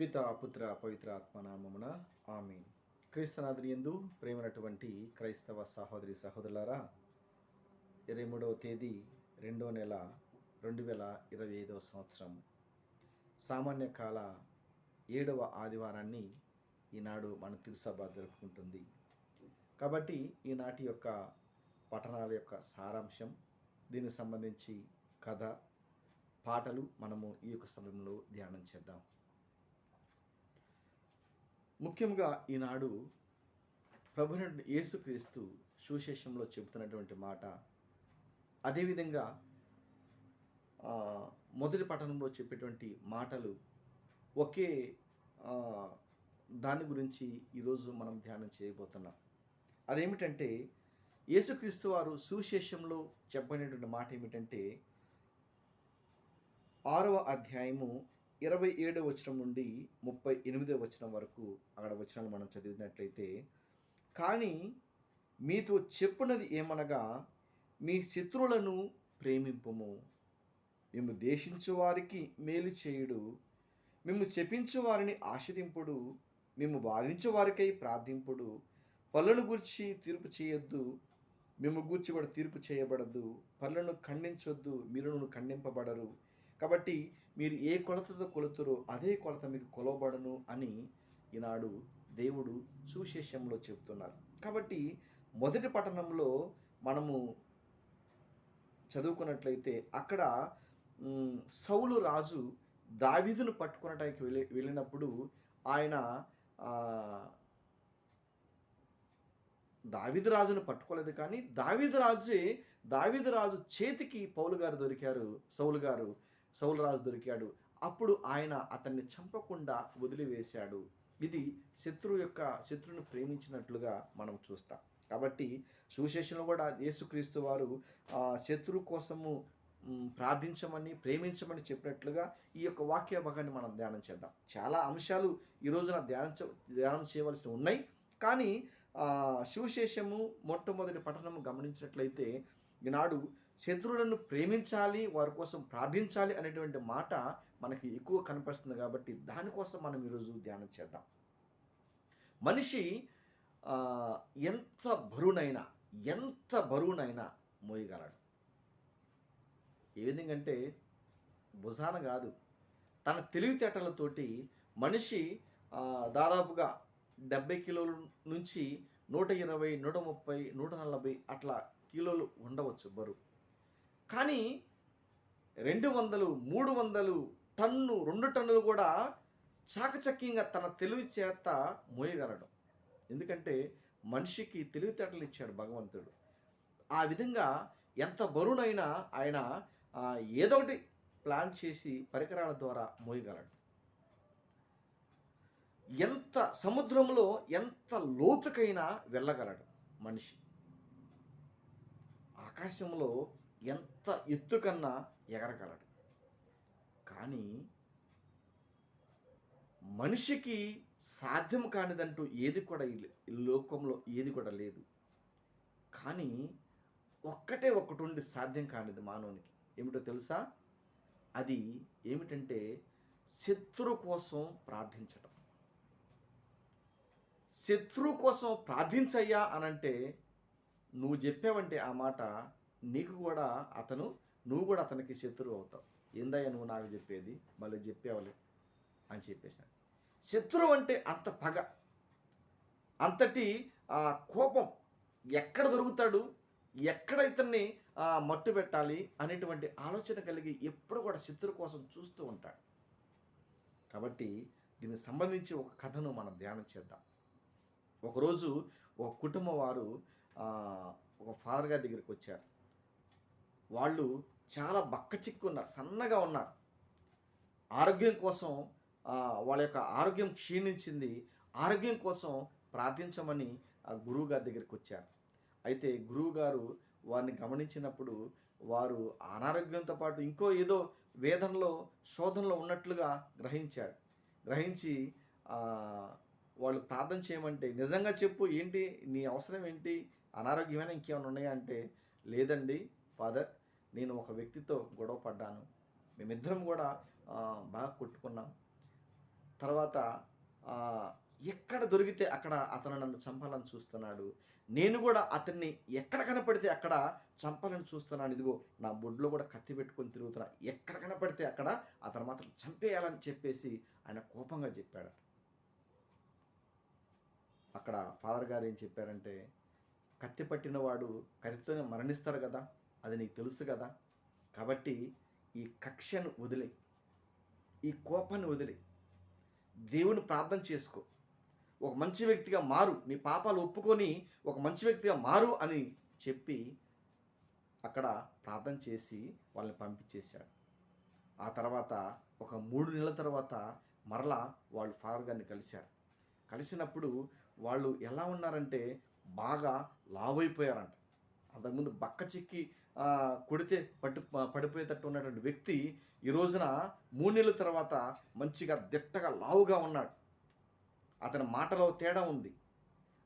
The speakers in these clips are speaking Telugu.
పిత పుత్ర పవిత్ర ఆత్మనామమున ఆమె క్రీస్తునాథుని ఎందు ప్రేమైనటువంటి క్రైస్తవ సహోదరి సహోదరులారా ఇరవై మూడవ తేదీ రెండో నెల రెండు వేల ఇరవై ఐదవ సంవత్సరం. సామాన్య కాల ఏడవ ఆదివారాన్ని ఈనాడు మన తిరుసభ జరుపుకుంటుంది. కాబట్టి ఈనాటి యొక్క పఠనాల యొక్క సారాంశం దీనికి సంబంధించి కథ పాటలు మనము ఈ యొక్క సమయంలో ధ్యానం చేద్దాం. ముఖ్యంగా ఈనాడు ప్రభునటువంటి యేసుక్రీస్తు సుశేషంలో చెబుతున్నటువంటి మాట. అదేవిధంగా మొదటి పట్టణంలో చెప్పేటువంటి మాటలు ఒకే దాని గురించి ఈరోజు మనం ధ్యానం చేయబోతున్నాం. అదేమిటంటే యేసుక్రీస్తు వారు సుశేషంలో చెప్పినటువంటి మాట ఏమిటంటే ఆరవ అధ్యాయము ఇరవై ఏడవ వచనం నుండి ముప్పై ఎనిమిదవ వచనం వరకు అక్కడ వచనాలు మనం చదివినట్లయితే కానీ మీతో చెప్పున్నది ఏమనగా మీ శత్రువులను ప్రేమింపము. మేము దేశించు వారికి మేలు చేయుడు. మేము శపించు వారిని ఆశ్రయింపుడు. మేము బాధించు వారికై ప్రార్థింపుడు. పళ్ళను గూర్చి తీర్పు చేయొద్దు. మేము గూర్చి కూడా తీర్పు చేయబడద్దు పళ్ళను ఖండించొద్దు. మీరును ఖండింపబడరు. కాబట్టి మీరు ఏ కొలతతో కొలుతురో అదే కొలత మీకు కొలవబడను అని ఈనాడు దేవుడు సుశేషంలో చెబుతున్నారు. కాబట్టి మొదటి పట్టణంలో మనము చదువుకున్నట్లయితే అక్కడ సౌలు రాజు దావీదును పట్టుకునటానికి వెళ్ళి వెళ్ళినప్పుడు ఆయన దావిదు రాజును పట్టుకోలేదు కానీ దావిదు రాజే దావిదు రాజు చేతికి పౌలు గారు దొరికారు సౌలు గారు. సౌలు రాజు దొరికాడు. అప్పుడు ఆయన అతన్ని చంపకుండా వదిలివేశాడు. ఇది శత్రువు యొక్క శత్రువుని ప్రేమించినట్లుగా మనం చూస్తాం. కాబట్టి సువిశేషంలో కూడా యేసుక్రీస్తు వారు శత్రువు కోసము ప్రార్థించమని ప్రేమించమని చెప్పినట్లుగా ఈ యొక్క వాక్య భాగాన్ని మనం ధ్యానం చేద్దాం. చాలా అంశాలు ఈ రోజున ధ్యానించ ధ్యానం చేయవలసి ఉన్నాయి. కానీ సువిశేషము మొట్టమొదటి పట్టణము గమనించినట్లయితే ఈనాడు శత్రువులను ప్రేమించాలి వారి కోసం ప్రార్థించాలి అనేటువంటి మాట మనకి ఎక్కువ కనపడుతుంది కాబట్టి దానికోసం మనం ఈరోజు ధ్యానం చేద్దాం. మనిషి ఎంత బరువునైనా ఎంత బరువునైనా మోయగలడు. ఏ విధంగా అంటే భుజాన కాదు తన తెలివితేటలతోటి మనిషి దాదాపుగా డెబ్బై కిలోల నుంచి నూట ఇరవై నూట ముప్పై నూట నలభై అట్లా కిలోలు ఉండవచ్చు బరువు. కానీ రెండు వందలు మూడు వందలు టన్ను రెండు టన్నులు కూడా చాకచక్యంగా తన తెలివి చేత మోయగలడం. ఎందుకంటే మనిషికి తెలివితేటలు ఇచ్చాడు భగవంతుడు. ఆ విధంగా ఎంత బరువునైనా ఆయన ఏదో ఒకటి ప్లాన్ చేసి పరికరాల ద్వారా మోయగలడు. ఎంత సముద్రంలో ఎంత లోతుకైనా వెళ్ళగలడు మనిషి. ఆకాశంలో ఎంత ఎత్తుకన్నా ఎగరగలడు. కానీ మనిషికి సాధ్యం కానిదంటూ ఏది కూడా ఈ లోకంలో ఏది కూడా లేదు. కానీ ఒక్కటే ఒక్కటి ఉండి సాధ్యం కానిది మానవునికి. ఏమిటో తెలుసా? అది ఏమిటంటే శత్రు కోసం ప్రార్థించటం. శత్రువు కోసం ప్రార్థించయ్యా అనంటే నువ్వు చెప్పావంటే ఆ మాట నీకు కూడా అతను నువ్వు కూడా అతనికి శత్రువు అవుతావు. ఏందయ్యా నువ్వు నాకు చెప్పేది? మళ్ళీ చెప్పావులే? అని చెప్పేశాను శత్రువు అంటే అంత పగ. అంతటి ఆ, కోపం. ఎక్కడ దొరుకుతాడు? ఎక్కడ ఇతన్ని మట్టు పెట్టాలి? అనేటువంటి ఆలోచన కలిగి ఎప్పుడు కూడా శత్రు కోసం చూస్తూ ఉంటాడు. కాబట్టి దీనికి సంబంధించి ఒక కథను మనం ధ్యానం చేద్దాం. ఒకరోజు ఒక కుటుంబం వారు ఒక ఫాదర్ గారి దగ్గరికి వచ్చారు. వాళ్ళు చాలా బక్కచిక్కు ఉన్నారు సన్నగా ఉన్నారు. ఆరోగ్యం కోసం వాళ్ళ యొక్క ఆరోగ్యం క్షీణించింది ఆరోగ్యం కోసం ప్రార్థించమని ఆ గురువు గారి దగ్గరికి వచ్చారు. అయితే గురువు గారు వారిని గమనించినప్పుడు వారు అనారోగ్యంతో పాటు ఇంకో ఏదో వేదనలో శోధనలో ఉన్నట్లుగా గ్రహించాడు గ్రహించి వాళ్ళు ప్రార్థన చేయమంటే నిజంగా చెప్పు ఏంటి నీ అవసరం ఏంటి? అనారోగ్యమైన ఇంకేమైనా ఉన్నాయా? అంటే లేదండి ఫాదర్ నేను ఒక వ్యక్తితో గొడవ పడ్డాను. మేమిద్దరం కూడా బాగా కొట్టుకున్నాం. తర్వాత ఎక్కడ దొరికితే అక్కడ అతను నన్ను చంపాలని చూస్తున్నాడు. నేను కూడా అతన్ని ఎక్కడ కనపడితే అక్కడ చంపాలని చూస్తున్నాను. ఇదిగో నా బొడ్లో కూడా కత్తి పెట్టుకొని తిరుగుతున్నా. ఎక్కడ కనపడితే అక్కడ అతను మాత్రం చంపేయాలని చెప్పేసి ఆయన కోపంగా చెప్పాడు. అక్కడ ఫాదర్ గారు ఏం చెప్పారంటే కత్తి పట్టిన వాడు కత్తితోనే మరణిస్తారు కదా. అది నీకు తెలుసు కదా. కాబట్టి ఈ కక్షను వదిలే. ఈ కోపాన్ని వదిలే. దేవుని ప్రార్థన చేసుకో. ఒక మంచి వ్యక్తిగా మారు. నీ పాపాలు ఒప్పుకొని ఒక మంచి వ్యక్తిగా మారు అని చెప్పి అక్కడ ప్రార్థన చేసి వాళ్ళని పంపించేశాడు. ఆ తర్వాత ఒక మూడు నెలల తర్వాత మరలా వాళ్ళు ఫాదర్ గారిని కలిశారు. కలిసినప్పుడు వాళ్ళు ఎలా ఉన్నారంటే బాగా లావైపోయారంట అంతకుముందు బక్క చిక్కి కొడితే పట్టు పడిపోయేటట్టు ఉన్నటువంటి వ్యక్తి ఈ రోజున మూడు నెలల తర్వాత మంచిగా దిట్టగా లావుగా ఉన్నాడు. అతని మాటలో తేడా ఉంది.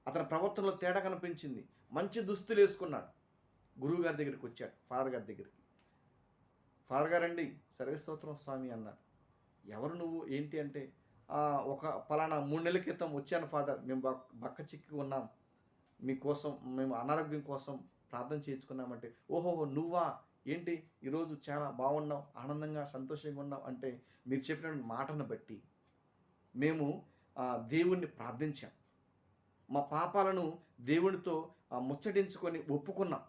అతని ప్రవర్తనలో తేడా కనిపించింది. మంచి దుస్తులు వేసుకున్నాడు. గురువు గారి దగ్గరికి వచ్చాడు ఫాదర్ గారి దగ్గరికి. ఫాదర్ గారండి సర్వేస్తోత్రం స్వామి అన్నారు. ఎవరు నువ్వు? ఏంటి అంటే ఒక పలానా మూడు నెలల క్రితం వచ్చాను ఫాదర్. మేము బక్క చిక్కి ఉన్నాం. మీకోసం మేము అనారోగ్యం కోసం ప్రార్థన చేయించుకున్నామంటే ఓహో నువ్వా? ఏంటి? ఈరోజు చాలా బాగున్నావు ఆనందంగా సంతోషంగా ఉన్నావు అంటే మీరు చెప్పిన మాటను బట్టి మేము దేవుణ్ణి ప్రార్థించాం. మా పాపాలను దేవునితో ముచ్చటించుకొని ఒప్పుకున్నాం.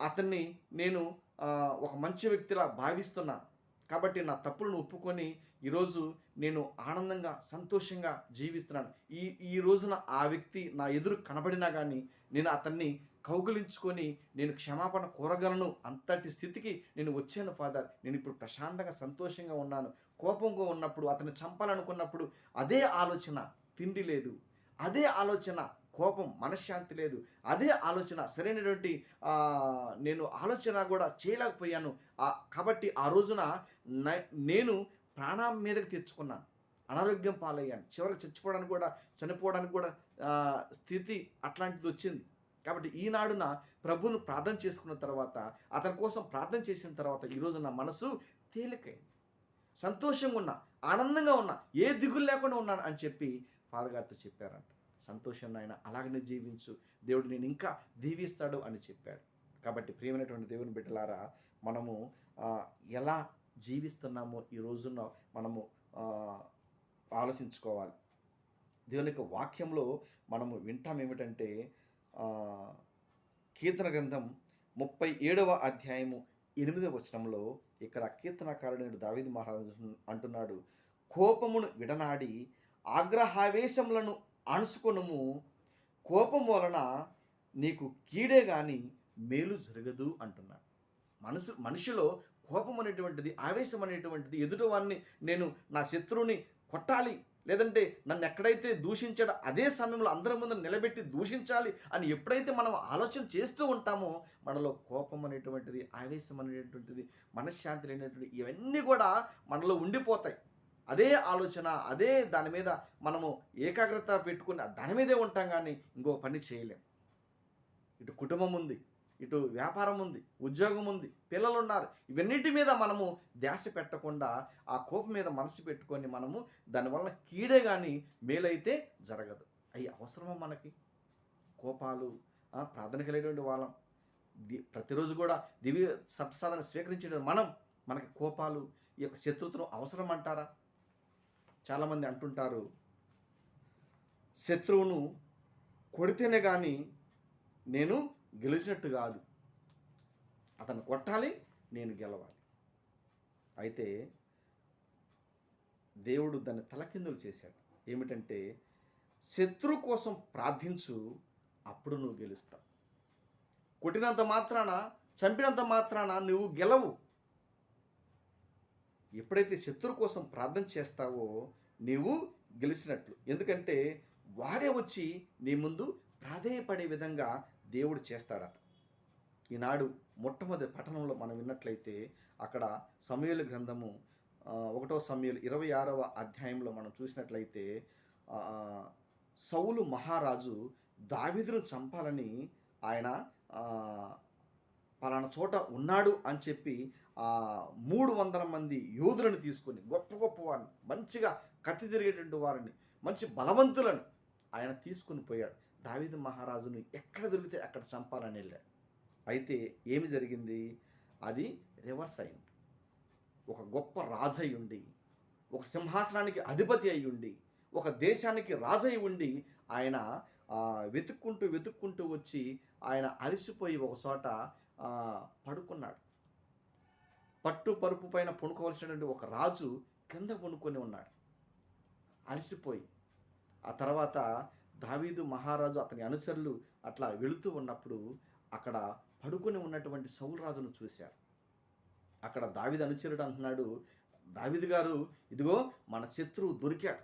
అతన్ని నేను ఒక మంచి వ్యక్తిలా భావిస్తున్నాను. కాబట్టి నా తప్పులను ఒప్పుకొని ఈరోజు నేను ఆనందంగా సంతోషంగా జీవిస్తున్నాను. ఈ ఈ రోజున ఆ వ్యక్తి నా ఎదురు కనబడినా కానీ నేను అతన్ని కౌగులించుకొని నేను క్షమాపణ కోరగలను అంతటి స్థితికి నేను వచ్చాను ఫాదర్. నేను ఇప్పుడు ప్రశాంతంగా సంతోషంగా ఉన్నాను. కోపంగా ఉన్నప్పుడు అతను చంపాలనుకున్నప్పుడు అదే ఆలోచన తిండి లేదు. అదే ఆలోచన కోపం మనశ్శాంతి లేదు. అదే ఆలోచన సరైనటువంటి నేను ఆలోచన కూడా చేయలేకపోయాను. కాబట్టి ఆ రోజున నేను ప్రాణం మీదకి తెచ్చుకున్నాను. అనారోగ్యం పాలయ్యాను. చివరికి చచ్చిపోవడానికి కూడా చనిపోవడానికి కూడా స్థితి అట్లాంటిది వచ్చింది. కాబట్టి ఈనాడున ప్రభువును ప్రార్థన చేసుకున్న తర్వాత అతని కోసం ప్రార్థన చేసిన తర్వాత ఈరోజు నా మనసు తేలికైంది. సంతోషంగా ఉన్నా ఆనందంగా ఉన్నా ఏ దిగులు లేకుండా ఉన్నాను అని చెప్పి ఫాదర్ గారితో చెప్పారంట. సంతోషం నాయన అలాగనే జీవించు. దేవుడు నేను ఇంకా దీవిస్తాడు అని చెప్పాడు కాబట్టి ప్రియమైనటువంటి దేవుని బిడ్డలారా మనము ఎలా జీవిస్తున్నామో ఈ రోజున మనము ఆలోచించుకోవాలి. దేవుని యొక్క వాక్యంలో మనము వింటాం ఏమిటంటే కీర్తన గ్రంథం ముప్పై ఏడవ అధ్యాయము ఎనిమిదవ వచనంలో ఇక్కడ కీర్తనకారుడు దావేది మహారాజు అంటున్నాడు కోపమును విడనాడి ఆగ్రహావేశములను అణుచుకొనుము. కోపం వలన నీకు కీడే కానీ మేలు జరగదు అంటున్నాడు. మనసు మనిషిలో కోపం అనేటువంటిది ఆవేశం అనేటువంటిది ఎదుటివాడిని నేను నా శత్రువుని కొట్టాలి. లేదంటే నన్ను ఎక్కడైతే దూషించాడో అదే సమయంలో అందరి ముందు నిలబెట్టి దూషించాలి అని ఎప్పుడైతే మనం ఆలోచన చేస్తూ ఉంటామో మనలో కోపం అనేటువంటిది ఆవేశం అనేటువంటిది మనశ్శాంతి లేనటువంటి ఇవన్నీ కూడా మనలో ఉండిపోతాయి. అదే ఆలోచన అదే దాని మీద మనము ఏకాగ్రత పెట్టుకుని దాని మీదే ఉంటాం కానీ ఇంకో పని చేయలేం. ఇటు కుటుంబం ఉంది. ఇటు వ్యాపారం ఉంది ఉద్యోగం ఉంది పిల్లలు ఉన్నారు ఇవన్నిటి మీద మనము ధ్యాస పెట్టకుండా ఆ కోపం మీద మనసు పెట్టుకొని మనము దానివల్ల కీడే కానీ మేలైతే జరగదు. అవి అవసరమా మనకి? కోపాలు ప్రార్థన కలిగినటువంటి వాళ్ళం. ప్రతిరోజు కూడా దివ్య సప్సాదన స్వీకరించే మనం మనకి కోపాలు ఈ యొక్క శత్రుత్వం అవసరం అంటారా? చాలామంది అంటుంటారు శత్రువును కొడితేనే కానీ నేను గెలిచినట్టు కాదు. అతను కొట్టాలి నేను గెలవాలి. అయితే దేవుడు దాన్ని తలకిందులు చేశాడు. ఏమిటంటే శత్రు కోసం ప్రార్థించు అప్పుడు నువ్వు గెలుస్తావు. కొట్టినంత మాత్రాన చంపినంత మాత్రాన నువ్వు గెలవు. ఎప్పుడైతే శత్రు కోసం ప్రార్థన చేస్తావో నీవు గెలిచినట్లు. ఎందుకంటే వాడే వచ్చి నీ ముందు ప్రాధేయపడే విధంగా దేవుడు చేస్తాడట. ఈనాడు మొట్టమొదటి పట్టణంలో మనం విన్నట్లయితే అక్కడ సమయలు గ్రంథము ఒకటో సమయలు ఇరవై ఆరవ అధ్యాయంలో మనం చూసినట్లయితే సౌలు మహారాజు దావిదును చంపాలని ఆయన పలానా చోట ఉన్నాడు అని చెప్పి మూడు వందల మంది యోధులను తీసుకొని గొప్ప గొప్ప వారిని మంచిగా కత్తి తిరిగేటువంటి వారిని మంచి బలవంతులను ఆయన తీసుకుని పోయాడు. దావిద మహారాజును ఎక్కడ దొరికితే అక్కడ చంపాలని వెళ్ళాడు. అయితే ఏమి జరిగింది? అది రివర్స్ అయింది. ఒక గొప్ప రాజు అయి ఉండి ఒక సింహాసనానికి అధిపతి అయి ఉండి ఒక దేశానికి రాజై ఉండి ఆయన వెతుక్కుంటూ వెతుక్కుంటూ వచ్చి ఆయన అలసిపోయి ఒక చోట పడుకున్నాడు. పట్టు పరుపు పైన పొనుకోవలసినటువంటి ఒక రాజు కింద పొనుకొని ఉన్నాడు. అలసిపోయి ఆ తర్వాత దావీదు మహారాజు అతని అనుచరులు అట్లా వెళుతూ ఉన్నప్పుడు అక్కడ పడుకుని ఉన్నటువంటి సౌలు రాజును చూశారు. అక్కడ దావీదు అనుచరుడు అంటున్నాడు దావీదు గారు ఇదిగో మన శత్రువు దొరికాడు.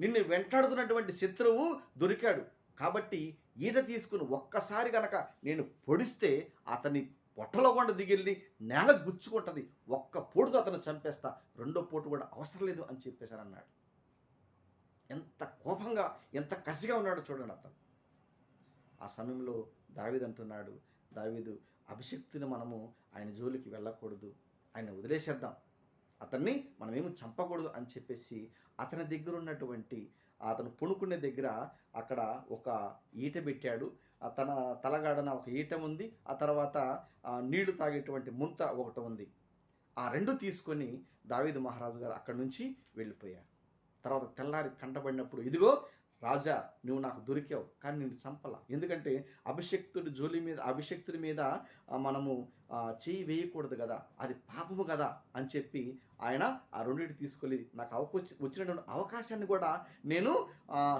నిన్ను వెంటాడుతున్నటువంటి శత్రువు దొరికాడు. కాబట్టి ఈట తీసుకుని ఒక్కసారి గనక నేను పొడిస్తే అతని పొట్టలో కొండ దిగిల్లి నేల గుచ్చుకుంటుంది. ఒక్క పోటుతో అతను చంపేస్తా. రెండో పోటు కూడా అవసరం లేదు అని చెప్పేశారన్నాడు. ఎంత కోపంగా ఎంత కసిగా ఉన్నాడో చూడండి అతను. ఆ సమయంలో దావీదు అంటున్నాడు దావీదు అభిషక్తిని మనము ఆయన జోలికి వెళ్ళకూడదు ఆయన వదిలేసేద్దాం. అతన్ని మనమేమి చంపకూడదు అని చెప్పేసి అతని దగ్గర ఉన్నటువంటి అతను పుణుకునే దగ్గర అక్కడ ఒక ఈట పెట్టాడు. తన తలగాడన ఒక ఈట ఉంది. ఆ తర్వాత నీళ్ళు తాగేటువంటి ముంత ఒకటి ఉంది. ఆ రెండు తీసుకొని దావీదు మహారాజు గారు అక్కడి నుంచి వెళ్ళిపోయారు. తర్వాత తెల్లారి కంటబడినప్పుడు ఇదిగో రాజా నువ్వు నాకు దొరికావు కానీ నిన్ను చంపలా. ఎందుకంటే అభిషక్తుడి జోలి మీద అభిషక్తుడి మీద మనము చేయి వేయకూడదు కదా అది పాపము కదా అని చెప్పి ఆయన ఆ రెండింటి తీసుకొని నాకు అవకాశ వచ్చినటువంటి అవకాశాన్ని కూడా నేను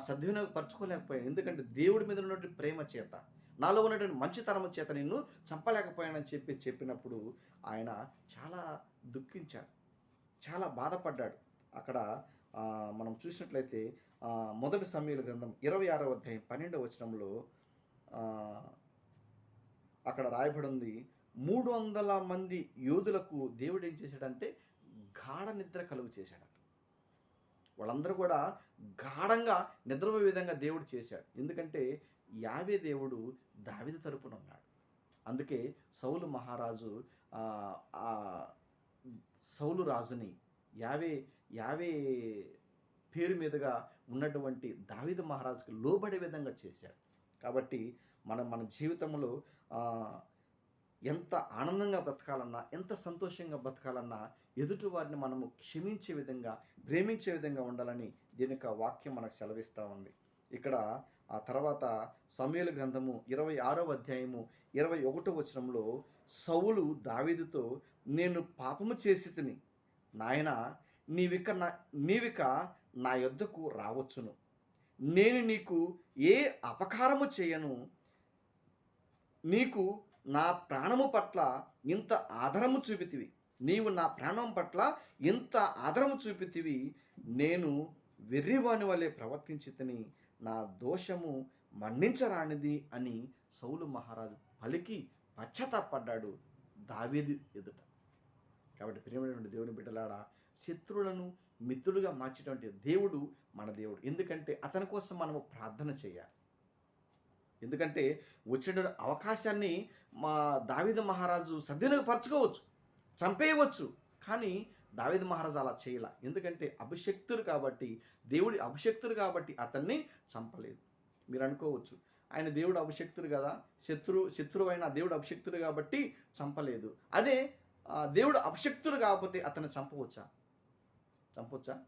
సద్వినియోగపరచుకోలేకపోయాను. ఎందుకంటే దేవుడి మీద ఉన్నటువంటి ప్రేమ చేత నాలో ఉన్నటువంటి మంచితనం చేత నిన్ను చంపలేకపోయానని చెప్పి చెప్పినప్పుడు ఆయన చాలా దుఃఖించాడు చాలా బాధపడ్డాడు. అక్కడ మనం చూసినట్లయితే మొదటి సమయాల గ్రంథం ఇరవై ఆరవ అధ్యాయం పన్నెండవ వచనంలో అక్కడ రాయబడి ఉంది మూడు వందల మంది యోధులకు దేవుడు ఏం చేశాడంటే గాఢ నిద్ర కలుగు చేశాడట. వాళ్ళందరూ కూడా గాఢంగా నిద్రపోయే విధంగా దేవుడు చేశాడు. ఎందుకంటే యావే దేవుడు దావిద తరపున ఉన్నాడు. అందుకే సౌలు మహారాజు సౌలు రాజుని యావే యావే పేరు మీదుగా ఉన్నటువంటి దావిద మహారాజుకి లోబడే విధంగా చేశాడు. కాబట్టి మనం మన జీవితంలో ఎంత ఆనందంగా బ్రతకాలన్నా ఎంత సంతోషంగా బ్రతకాలన్నా ఎదుటి వారిని మనము క్షమించే విధంగా ప్రేమించే విధంగా ఉండాలని దీని యొక్క వాక్యం మనకు సెలవిస్తూ ఉంది. ఇక్కడ ఆ తర్వాత సమయల గ్రంథము ఇరవై ఆరవ అధ్యాయము ఇరవై ఒకటో వచనంలో సౌలు దావీదుతో నేను పాపము చేసి తిని నాయన నీవిక నా నీవిక నా యొద్దకు రావచ్చును. నేను నీకు ఏ అపకారము చేయను. నీకు నా ప్రాణము పట్ల ఇంత ఆదరము చూపితివి. నీవు నా ప్రాణం పట్ల ఇంత ఆదరము చూపితివి. నేను వెర్రివాని వలె ప్రవర్తించి తిని నా దోషము మన్నించరానిది అని సౌలు మహారాజు పలికి పశ్చాత్తాపడ్డాడు దావేది ఎదుట. కాబట్టి ప్రియమైనటువంటి దేవుని బిడ్డలాడా శత్రువులను మిత్రులుగా మార్చేటువంటి దేవుడు మన దేవుడు. ఎందుకంటే అతని కోసం మనము ప్రార్థన చేయాలి. ఎందుకంటే వచ్చిన అవకాశాన్ని మా దావిద మహారాజు సద్వినియోగపరచుకోవచ్చు చంపేయవచ్చు. కానీ దావిద మహారాజు అలా చేయాల. ఎందుకంటే అభిషక్తుడు కాబట్టి దేవుడి అభిషక్తుడు కాబట్టి అతన్ని చంపలేదు. మీరు అనుకోవచ్చు ఆయన దేవుడు అభిషక్తుడు కదా శత్రు శత్రువు అయిన దేవుడు అభిషక్తుడు కాబట్టి చంపలేదు. అదే దేవుడు అభిషక్తుడు కాకపోతే అతన్ని చంపవచ్చా? చంపవచ్చా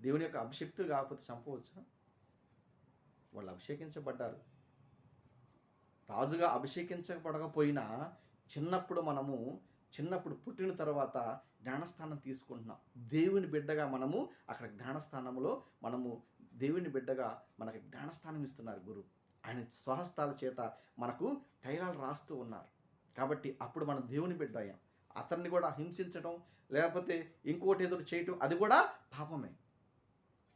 దేవుని యొక్క అభిషక్తులు కాకపోతే చంపవచ్చా? వాళ్ళు అభిషేకించబడ్డారు. రాజుగా అభిషేకించబడకపోయినా చిన్నప్పుడు మనము చిన్నప్పుడు పుట్టిన తర్వాత జ్ఞానస్థానం తీసుకుంటున్నాం. దేవుని బిడ్డగా మనము అక్కడ జ్ఞానస్థానంలో మనము దేవుని బిడ్డగా మనకి జ్ఞానస్థానం ఇస్తున్నారు గురువు. ఆయన స్వహస్తాల చేత మనకు తైలాలు రాస్తూ ఉన్నారు. కాబట్టి అప్పుడు మనం దేవుని బిడ్డ అయ్యాం. అతన్ని కూడా హింసించడం లేకపోతే ఇంకోటి ఏదో చేయటం అది కూడా పాపమే.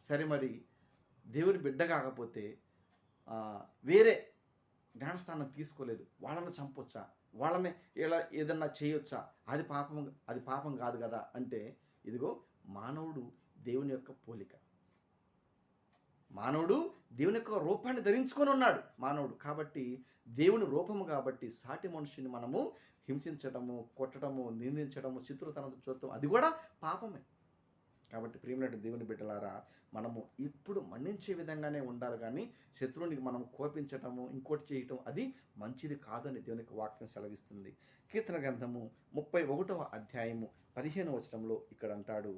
సరే మరి దేవుని బిడ్డ కాకపోతే వేరే జ్ఞానస్థానం తీసుకోలేదు. వాళ్ళని చంపొచ్చా? వాళ్ళని ఇలా ఏదన్నా చేయొచ్చా? అది పాపం అది పాపం కాదు కదా అంటే ఇదిగో మానవుడు దేవుని యొక్క పోలిక. మానవుడు దేవుని యొక్క రూపాన్ని ధరించుకొని ఉన్నాడు మానవుడు. కాబట్టి దేవుని రూపము కాబట్టి సాటి మనుషుని మనము హింసించడము కొట్టడము నిందించడము శత్రుతనంతో చూడటం అది కూడా పాపమే. కాబట్టి ప్రియమైనటువంటి దేవుని బిడ్డలారా మనము ఇప్పుడు మన్నించే విధంగానే ఉండాలి కానీ శత్రువునికి మనం కోపించటము ఇంకోటి చేయటం అది మంచిది కాదని దేవునికి వాక్యం సెలవిస్తుంది. కీర్తన గ్రంథము ముప్పై ఒకటవ అధ్యాయము పదిహేను వచనంలో ఇక్కడ అంటాడు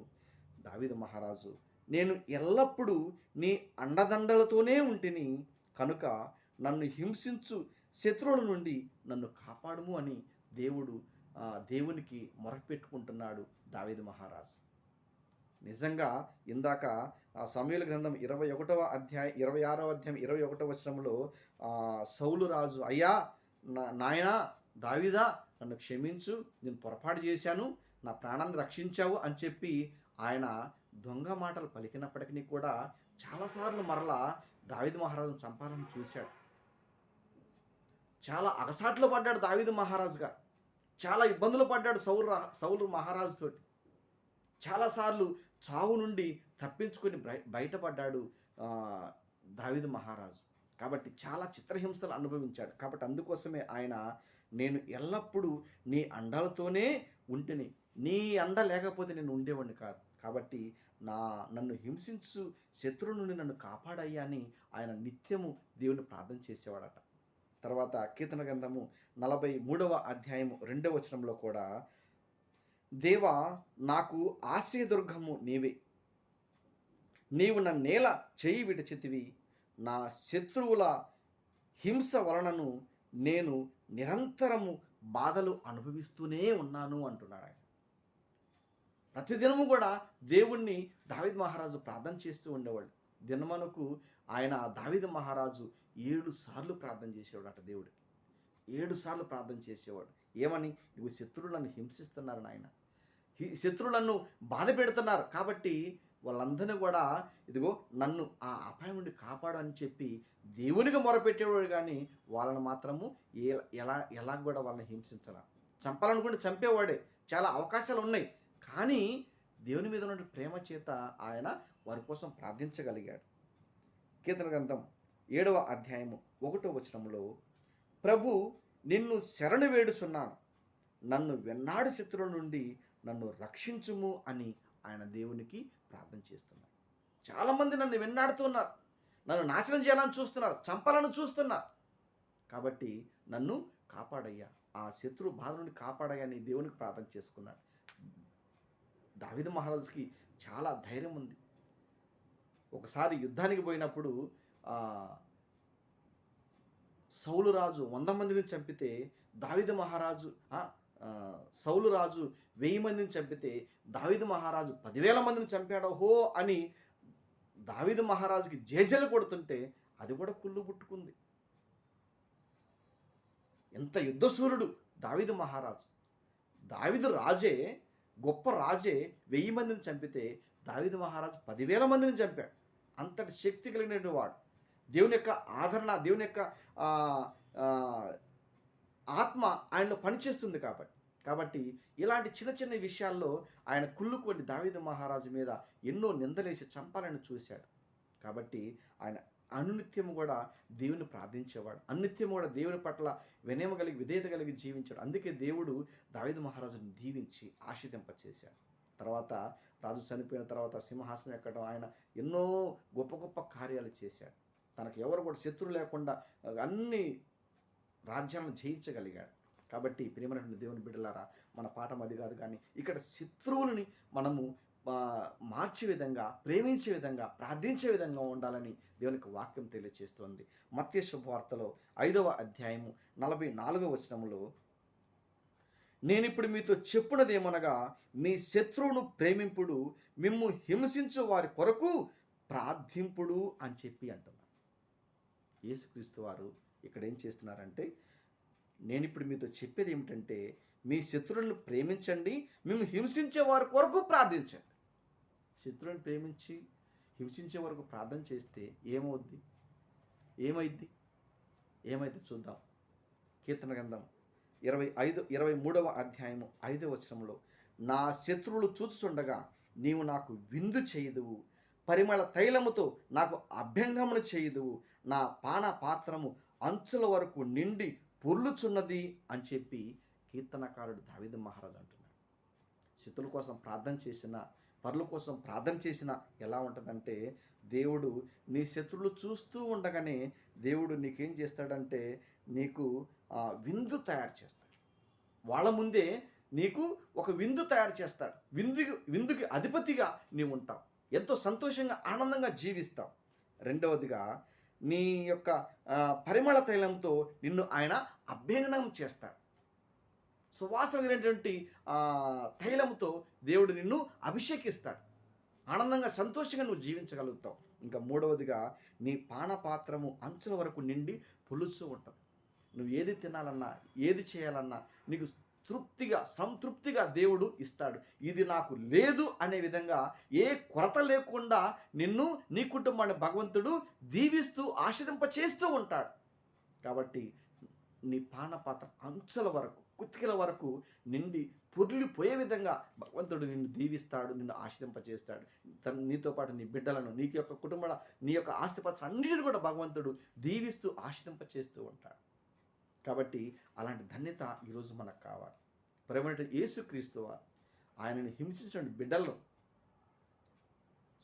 దావిద మహారాజు నేను ఎల్లప్పుడూ నీ అండదండలతోనే ఉంటిని కనుక నన్ను హింసించు శత్రువుల నుండి నన్ను కాపాడుము అని దేవుడు దేవునికి మొరపెట్టుకుంటున్నాడు దావేది మహారాజు. నిజంగా ఇందాక ఆ గ్రంథం ఇరవై ఒకటవ అధ్యాయం ఇరవై ఆరవ అధ్యాయం ఇరవై ఒకటవ వచనంలో సౌలు రాజు అయ్యా నాయనా దావీదా నన్ను క్షమించు నేను పొరపాటు చేశాను నా ప్రాణాన్ని రక్షించావు అని చెప్పి ఆయన దొంగ మాటలు పలికినప్పటికీ కూడా చాలాసార్లు మరలా దావిద్ మహారాజును చంపాలని చూశాడు. చాలా అగసాట్లు పడ్డాడు దావీదు మహారాజుగా. చాలా ఇబ్బందులు పడ్డాడు సౌరు సౌలు మహారాజుతో చాలాసార్లు చావు నుండి తప్పించుకొని బయటపడ్డాడు ఆ, దావీదు మహారాజు. కాబట్టి చాలా చిత్రహింసలు అనుభవించాడు. కాబట్టి అందుకోసమే ఆయన నేను ఎల్లప్పుడూ నీ అండలతోనే ఉంటిని. నీ అండ లేకపోతే నేను ఉండేవాడిని కాదు. కాబట్టి నా నన్ను హింసించు శత్రువు నుండి నన్ను కాపాడయ్యా అని ఆయన నిత్యము దేవుని ప్రార్థన చేసేవాడట. తర్వాత కీర్తన గ్రంథము నలభై మూడవ అధ్యాయము రెండవ వచనంలో కూడా దేవా నాకు ఆశ్రయదుర్గము నీవే. నీవు నా నేల చేయి విడిచితివి. నా శత్రువుల హింస వలనను నేను నిరంతరము బాధలు అనుభవిస్తూనే ఉన్నాను అంటున్నాడు ఆయన. ప్రతిదినము కూడా దేవుణ్ణి దావిద్ మహారాజు ప్రార్థన చేస్తూ ఉండేవాళ్ళు దినమనకు ఆయన దావిద్ మహారాజు ఏడు సార్లు ప్రార్థన చేసేవాడు అట దేవుడికి ఏడు సార్లు ప్రార్థన చేసేవాడు. ఏమని? ఇవి శత్రువులను హింసిస్తున్నారు నాయన. శత్రువులను బాధ పెడుతున్నారు. కాబట్టి వాళ్ళందరినీ కూడా ఇదిగో నన్ను ఆ అపాయం నుండి కాపాడు అని చెప్పి దేవునికి మొరపెట్టేవాడు కానీ వాళ్ళని మాత్రము ఏ ఎలా ఎలా కూడా వాళ్ళని హింసించాల. చంపాలనుకుంటే చంపేవాడే. చాలా అవకాశాలు ఉన్నాయి. కానీ దేవుని మీద ఉన్న ప్రేమ చేత ఆయన వారి కోసం ప్రార్థించగలిగాడు. కీర్తన గ్రంథం ఏడవ అధ్యాయము ఒకటో వచనంలో ప్రభు నిన్ను శరణు వేడుచున్నాను. నన్ను వెన్నాడు శత్రువుల నుండి నన్ను రక్షించుము అని ఆయన దేవునికి ప్రార్థన చేస్తున్నారు చాలామంది నన్ను వెన్నాడుతున్నారు నన్ను నాశనం చేయాలని చూస్తున్నారు. చంపాలని చూస్తున్నారు. కాబట్టి నన్ను కాపాడయ్యా. ఆ శత్రు బాధ నుండి కాపాడయ్యా అని దేవునికి ప్రార్థన చేసుకున్నాడు. దావిద మహారాజుకి చాలా ధైర్యం ఉంది. ఒకసారి యుద్ధానికి పోయినప్పుడు సౌలు రాజు వంద మందిని చంపితే దావిద మహారాజు సౌలు రాజు వెయ్యి మందిని చంపితే దావిద మహారాజు పదివేల మందిని చంపాడు. హో అని దావిద మహారాజుకి జేజలు కొడుతుంటే అది కూడా కుళ్ళు పుట్టుకుంది. ఎంత యుద్ధసూరుడు దావిద మహారాజు. దావిదు రాజే గొప్ప రాజే వెయ్యి మందిని చంపితే దావిద మహారాజు పదివేల మందిని చంపాడు. అంతటి శక్తి కలిగినటువంటి వాడు. దేవుని యొక్క ఆదరణ దేవుని యొక్క ఆత్మ ఆయనలో పనిచేస్తుంది కాబట్టి. కాబట్టి ఇలాంటి చిన్న చిన్న విషయాల్లో ఆయన కుళ్ళుకొని దావిద మహారాజు మీద ఎన్నో నిందలేసి చంపాలని చూశాడు. కాబట్టి ఆయన అనునిత్యం కూడా దేవుని ప్రార్థించేవాడు. అనునిత్యం కూడా దేవుని పట్ల వినయం కలిగి విధేయత కలిగి జీవించాడు. అందుకే దేవుడు దావిద మహారాజును దీవించి ఆశీర్దింపచేశాడు తర్వాత రాజు చనిపోయిన తర్వాత సింహాసనం ఎక్కడం ఆయన ఎన్నో గొప్ప గొప్ప కార్యాలు చేశాడు. తనకు ఎవరు కూడా శత్రువు లేకుండా అన్ని రాజ్యాలను జయించగలిగాడు. కాబట్టి ప్రియమైనటువంటి దేవుని బిడ్డలారా మన పాఠం అది కాదు కానీ ఇక్కడ శత్రువులని మనము మార్చే విధంగా ప్రేమించే విధంగా ప్రార్థించే విధంగా ఉండాలని దేవునికి వాక్యం తెలియజేస్తోంది మత్య శుభవార్తలో ఐదవ అధ్యాయము నలభై నాలుగవ వచనంలో నేను ఇప్పుడు మీతో చెప్పున్నదేమనగా మీ శత్రువును ప్రేమింపుడు మిమ్ము హింసించు వారి కొరకు ప్రార్థింపుడు అని చెప్పి అంటున్నారు యేసుక్రీస్తు వారు ఇక్కడ ఏం చేస్తున్నారంటే నేను ఇప్పుడు మీతో చెప్పేది ఏమిటంటే మీ శత్రువులను ప్రేమించండి మేము హింసించే వారి కొరకు ప్రార్థించండి. శత్రువుని ప్రేమించి హింసించే వరకు ప్రార్థన చేస్తే ఏమవుద్ది? ఏమైద్ది? ఏమైద్ది చూద్దాం. కీర్తన గ్రంథం ఇరవై ఐదు ఇరవై మూడవ అధ్యాయము ఐదవ వచనంలో నా శత్రువులు చూచుచుండగా నీవు నాకు విందు చేయదువు పరిమళ తైలముతో నాకు అభ్యంగమును చేయుదువు నా పాన పాత్రము అంచుల వరకు నిండి పొర్లుచున్నది అని చెప్పి కీర్తనకారుడు దావిద మహారాజు అంటున్నాడు. శితుల కోసం ప్రార్థన చేసిన పరుల కోసం ప్రార్థన చేసిన ఎలా ఉంటుందంటే దేవుడు నీ శత్రులు చూస్తూ ఉండగానే దేవుడు నీకేం చేస్తాడంటే నీకు ఆ, విందు తయారు చేస్తాడు. వాళ్ళ ముందే నీకు ఒక విందు తయారు చేస్తాడు. విందు విందుకి అధిపతిగా నీవు ఉంటావు ఎంతో సంతోషంగా ఆనందంగా జీవిస్తావు. రెండవదిగా నీ యొక్క పరిమళ తైలంతో నిన్ను ఆయన అభ్యంగనం చేస్తాడు. సువాసనమైనటువంటి తైలంతో తైలముతో దేవుడు నిన్ను అభిషేకిస్తాడు. ఆనందంగా సంతోషంగా నువ్వు జీవించగలుగుతావు. ఇంకా మూడవదిగా నీ పానపాత్రము అంచుల వరకు నిండి పులుచు ఉంటుంది. నువ్వు ఏది తినాలన్నా ఏది చేయాలన్నా నీకు తృప్తిగా సంతృప్తిగా దేవుడు ఇస్తాడు. ఇది నాకు లేదు అనే విధంగా ఏ కొరత లేకుండా నిన్ను నీ కుటుంబాన్ని భగవంతుడు దీవిస్తూ ఆశ్రదింప చేస్తూ ఉంటాడు. కాబట్టి నీ పానపాత్ర అంచుల వరకు కుతికల వరకు నిండి పొర్లిపోయే విధంగా భగవంతుడు నిన్ను దీవిస్తాడు నిన్ను ఆశ్రదింపచేస్తాడు. తన నీతో పాటు నీ బిడ్డలను నీ యొక్క కుటుంబ నీ యొక్క ఆస్తిపాత్ర అన్నిటిని కూడా భగవంతుడు దీవిస్తూ ఆశ్రదింపచేస్తూ ఉంటాడు. కాబట్టి అలాంటి ధన్యత ఈరోజు మనకు కావాలి. ప్రేమైన యేసుక్రీస్తు వారు ఆయనని హింసించిన బిడ్డలు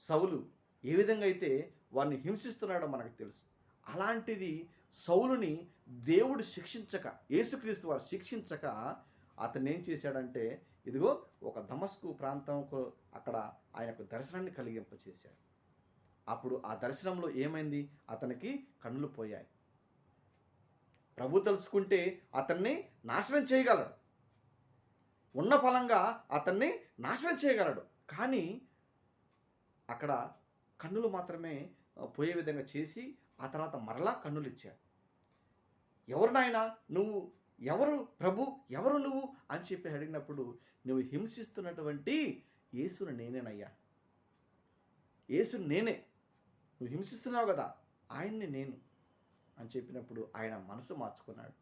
సౌలు ఏ విధంగా అయితే వారిని హింసిస్తున్నాడో మనకు తెలుసు. అలాంటిది సౌలుని దేవుడు శిక్షించక యేసుక్రీస్తు వారు శిక్షించక అతను ఏం చేశాడంటే ఇదిగో ఒక దమస్కు ప్రాంతంకు అక్కడ ఆయనకు దర్శనాన్ని కలిగింపచేశాడు. అప్పుడు ఆ దర్శనంలో ఏమైంది? అతనికి కన్నులు పోయాయి. ప్రభు తలుచుకుంటే అతన్ని నాశనం చేయగలడు. ఉన్న ఫలంగా అతన్ని నాశనం చేయగలడు. కానీ అక్కడ కన్నులు మాత్రమే పోయే విధంగా చేసి ఆ తర్వాత మరలా కన్నులు ఇచ్చాడు. ఎవరు నాయన నువ్వు ఎవరు ప్రభు ఎవరు నువ్వు అని చెప్పి అడిగినప్పుడు నువ్వు హింసిస్తున్నటువంటి యేసును నేనేనయ్యా. యేసును నేనే. నువ్వు హింసిస్తున్నావు కదా ఆయన్ని నేను. అని చెప్పినప్పుడు ఆయన మనసు మార్చుకున్నాడు.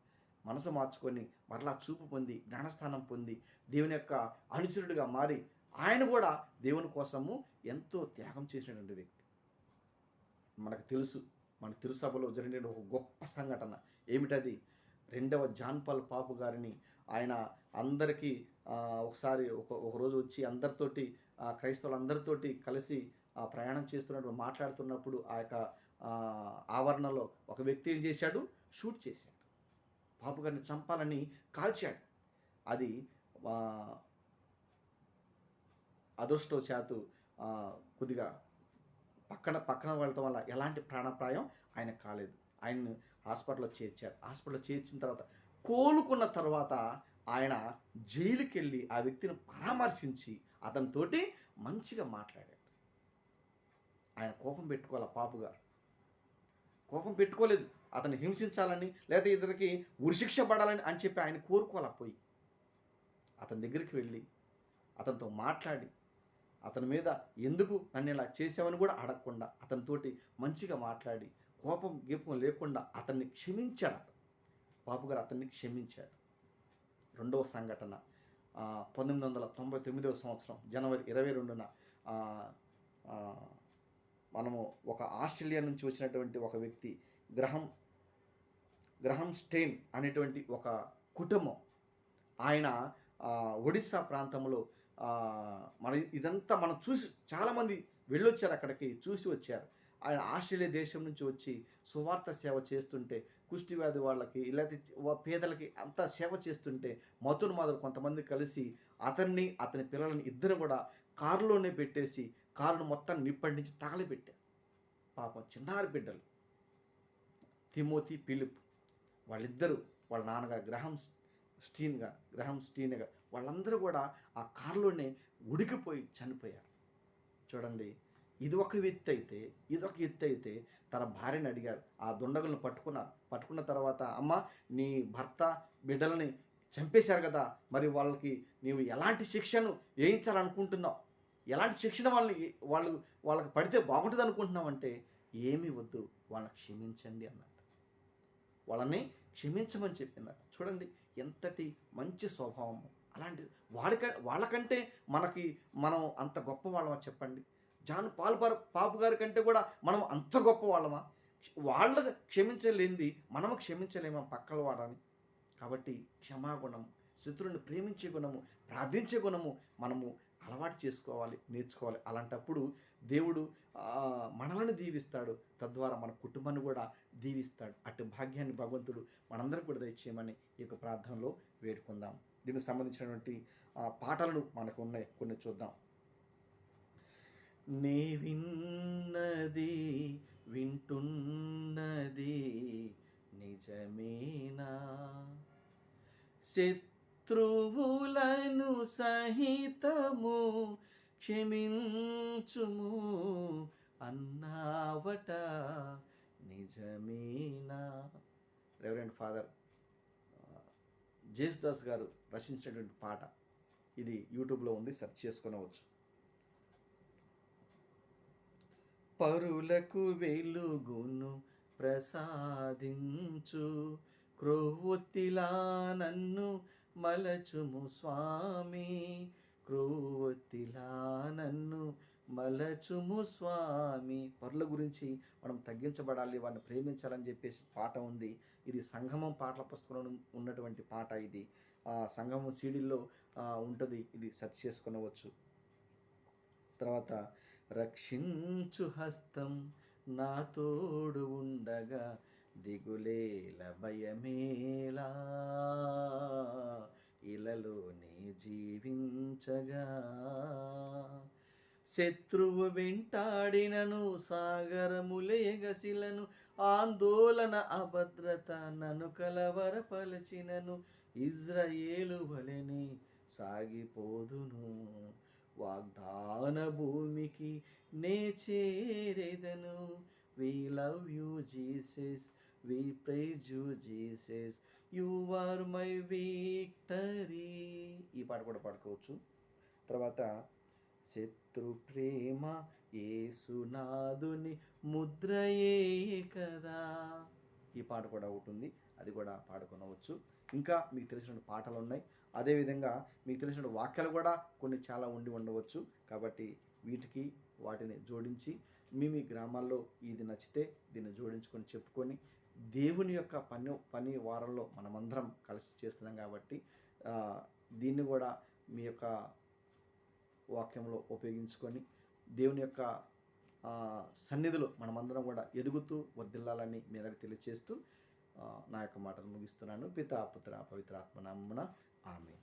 మనసు మార్చుకొని మరలా చూపు పొంది జ్ఞానస్థానం పొంది దేవుని యొక్క అనుచరుడిగా మారి ఆయన కూడా దేవుని కోసము ఎంతో త్యాగం చేసినటువంటి వ్యక్తి. మనకు తెలుసు మన తిరుసభలో జరిగిన ఒక గొప్ప సంఘటన ఏమిటది? రెండవ జాన్పాల్ పాపు గారిని ఆయన అందరికీ ఒకసారి ఒక ఒక రోజు వచ్చి అందరితోటి క్రైస్తవులందరితోటి కలిసి ప్రయాణం చేస్తున్నప్పుడు మాట్లాడుతున్నప్పుడు ఆ యొక్క ఆవరణలో ఒక వ్యక్తి ఏం చేశాడు? షూట్ చేశాడు. బాబు గారిని చంపాలని కాల్చాడు. అది అదృష్టవశాత్తు కొద్దిగా పక్కన పక్కన వెళ్ళటం వల్ల ఎలాంటి ప్రాణప్రాయం ఆయన కాలేదు. ఆయన్ని హాస్పిటల్లో చేర్చారు. హాస్పిటల్లో చేర్చిన తర్వాత కోలుకున్న తర్వాత ఆయన జైలుకి వెళ్ళి ఆ వ్యక్తిని పరామర్శించి అతనితోటి మంచిగా మాట్లాడాడు. ఆయన కోపం పెట్టుకోవాలి పాపుగా? కోపం పెట్టుకోలేదు. అతన్ని హింసించాలని లేదా ఇద్దరికి ఉరిశిక్ష పడాలని అని చెప్పి ఆయన కోరుకోవాలి పోయి? అతని దగ్గరికి వెళ్ళి అతనితో మాట్లాడి అతని మీద ఎందుకు నన్ను ఇలా చేసావని కూడా అడగకుండా అతనితోటి మంచిగా మాట్లాడి కోపం గీపం లేకుండా అతన్ని క్షమించాడు అతను. బాబు గారు అతన్ని క్షమించాడు రెండవ సంఘటన పంతొమ్మిది వందల తొంభై తొమ్మిదవ సంవత్సరం జనవరి ఇరవై రెండున మనము ఒక ఆస్ట్రేలియా నుంచి వచ్చినటువంటి ఒక వ్యక్తి గ్రహం గ్రహం స్టెయిన్ అనేటువంటి ఒక కుటుంబం. ఆయన ఒడిస్సా ప్రాంతంలో మన ఇదంతా మనం చూసి చాలామంది వెళ్ళొచ్చారు అక్కడికి చూసి వచ్చారు. ఆయన ఆస్ట్రేలియా దేశం నుంచి వచ్చి సువార్త సేవ చేస్తుంటే కుష్టి వ్యాధి వాళ్ళకి లేకపోతే పేదలకి అంతా సేవ చేస్తుంటే మతులు మాదులు కొంతమంది కలిసి అతన్ని అతని పిల్లలని ఇద్దరు కూడా కారులోనే పెట్టేసి కారును మొత్తం నిప్పండించి తగలబెట్టారు. పాపం చిన్నారి బిడ్డలు. తిమోతి పిలుపు వాళ్ళిద్దరూ వాళ్ళ నాన్నగారు గ్రహం స్టీన్గా గ్రహం స్టీన్గా వాళ్ళందరూ కూడా ఆ కారులోనే ఉడికిపోయి చనిపోయారు. చూడండి ఇది ఒక ఎత్తు అయితే ఇది ఒక ఎత్తు అయితే తన భార్యని అడిగారు. ఆ దుండగులను పట్టుకున్నారు. పట్టుకున్న తర్వాత అమ్మ నీ భర్త బిడ్డలని చంపేశారు కదా మరి వాళ్ళకి నీవు ఎలాంటి శిక్షను వేయించాలనుకుంటున్నావు? ఎలాంటి శిక్షణ వాళ్ళని వాళ్ళు వాళ్ళకి పడితే బాగుంటుంది అనుకుంటున్నామంటే ఏమీ వద్దు వాళ్ళని క్షమించండి అన్నట్టు. వాళ్ళని క్షమించమని చెప్పినట్టు. చూడండి ఎంతటి మంచి స్వభావము అలాంటి వాళ్ళక వాళ్ళకంటే మనకి మనం అంత గొప్ప వాళ్ళమా చెప్పండి? జాన్ పాల్ బార్ పాపు గారి కంటే కూడా మనం అంత గొప్ప వాళ్ళమా వాళ్ళ క్షమించలేంది మనము క్షమించలేమా పక్కల వాడని కాబట్టి క్షమాగుణం శత్రువుని ప్రేమించే గుణము ప్రార్థించే గుణము మనము అలవాటు చేసుకోవాలి నేర్చుకోవాలి. అలాంటప్పుడు దేవుడు మనలను దీవిస్తాడు. తద్వారా మన కుటుంబాన్ని కూడా దీవిస్తాడు. అటు భాగ్యాన్ని భగవంతుడు మనందరం కూడా దయచేయమని ఈ యొక్క ప్రార్థనలో వేడుకుందాం. దీనికి సంబంధించినటువంటి ఆ, పాటలను మనకు ఉన్నాయి. కొన్ని చూద్దాం. నే విన్నది వింటున్నది నిజమేనా? శత్రువులను సహితము క్షమించుము అన్నావట నిజమేనా? రెవరెండ్ ఫాదర్ జేసుదాస్ గారు రచించినటువంటి పాట ఇది యూట్యూబ్లో ఉంది సెర్చ్ చేసుకునవచ్చు. పరులకు వెలుగును ప్రసాదించు క్రొవ్వొత్తిలా నన్ను మలచుము స్వామి క్రొవ్వొత్తిలా నన్ను మలచుము స్వామి. పరుల గురించి మనం తగ్గించబడాలి వారిని ప్రేమించాలని చెప్పేసి పాట ఉంది. ఇది సంగమం పాటల పుస్తకంలో ఉన్నటువంటి పాట ఇది. ఆ సంగమం సీడీల్లో ఉంటుంది. ఇది సెర్చ్ చేసుకునవచ్చు. తర్వాత రక్షించు హస్తం నా తోడు ఉండగా దిగులేల భయమేలా ఇలలోనే జీవించగా. శత్రువు వెంటాడినను సాగరములే ఎగసిలను ఆందోళన అభద్రత నను కలవరపలచినను ఇజ్రాయేలు వలెని సాగిపోదును. వాగ్దాన భూమికి నే చేరేదను we love you Jesus we praise you, Jesus You are my victory. ఈ పాట కూడా పాడుకోవచ్చు. తర్వాత శత్రు ప్రేమ ఏసునాథుని ముద్రయే కదా. ఈ పాట కూడా ఉంటుంది అది కూడా పాడుకొనవచ్చు. ఇంకా మీకు తెలిసిన పాటలు ఉన్నాయి. అదేవిధంగా మీకు తెలిసిన వాక్యాలు కూడా కొన్ని చాలా ఉండి ఉండవచ్చు. కాబట్టి వీటికి వాటిని జోడించి మీ మీ గ్రామాల్లో ఇది నచ్చితే దీన్ని జోడించుకొని చెప్పుకొని దేవుని యొక్క పని పని వారంలో మనమందరం కలిసి చేస్తున్నాం కాబట్టి దీన్ని కూడా మీ యొక్క వాక్యంలో ఉపయోగించుకొని దేవుని యొక్క సన్నిధిలో మనమందరం కూడా ఎదుగుతూ వర్దిల్లాలని మీ దగ్గర తెలియజేస్తూ నా యొక్క మాటలు ముగిస్తున్నాను. పితా పుత్ర పవిత్ర ఆత్మ ఆమె